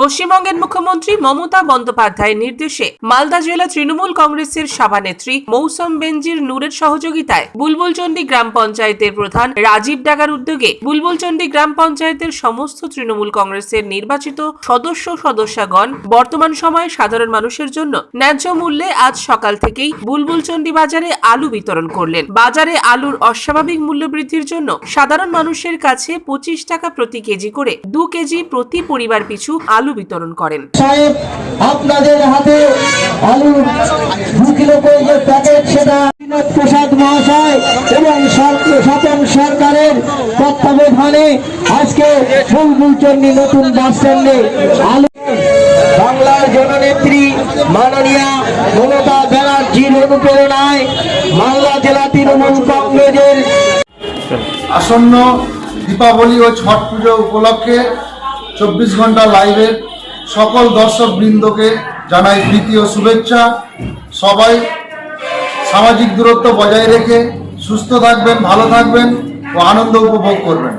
পশ্চিমবঙ্গের মুখ্যমন্ত্রী মমতা বন্দ্যোপাধ্যায়ের নির্দেশে মালদা জেলা তৃণমূল কংগ্রেসের সভানেত্রী মৌসম বেনজির নূরের সহযোগিতায় বুলবুলচন্ডী গ্রাম পঞ্চায়েতের প্রধান রাজীব ডাগার উদ্যোগে বুলবুলচন্ডী গ্রাম পঞ্চায়েতের সমস্ত তৃণমূল কংগ্রেসের নির্বাচিত সদস্য সদস্যগণ বর্তমান সময়ে সাধারণ মানুষের জন্য ন্যায্য মূল্যে আজ সকাল থেকেই বুলবুলচন্ডী বাজারে আলু বিতরণ করলেন। বাজারে আলুর অস্বাভাবিক মূল্য বৃদ্ধির জন্য সাধারণ মানুষের কাছে পঁচিশ টাকা প্রতি কেজি করে দু কেজি প্রতি পরিবার পিছু আলু বিতরণ করেন। আপনাদের হাতে আলু দু কিলো করে যে প্যাকেট সেটা? প্রসাদ মহাশয় এবং স্বপন সরকারের তত্ত্বাবধানে আজকে নতুন বাস স্ট্যান্ডে আলু বাংলার জননেত্রী মাননীয়া মমতা ব্যানার্জির অনুপ্রেরণায় মালদা জেলা তৃণমূল কংগ্রেসের আসন্ন দীপাবলি ও ছট পুজো উপলক্ষে চব্বিশ ঘণ্টা লাইভের সকল দর্শক বৃন্দকে জানাই প্রীতি ও শুভেচ্ছা। সবাই সামাজিক দূরত্ব বজায় রেখে সুস্থ থাকবেন, ভালো থাকবেন ও আনন্দ উপভোগ করবেন।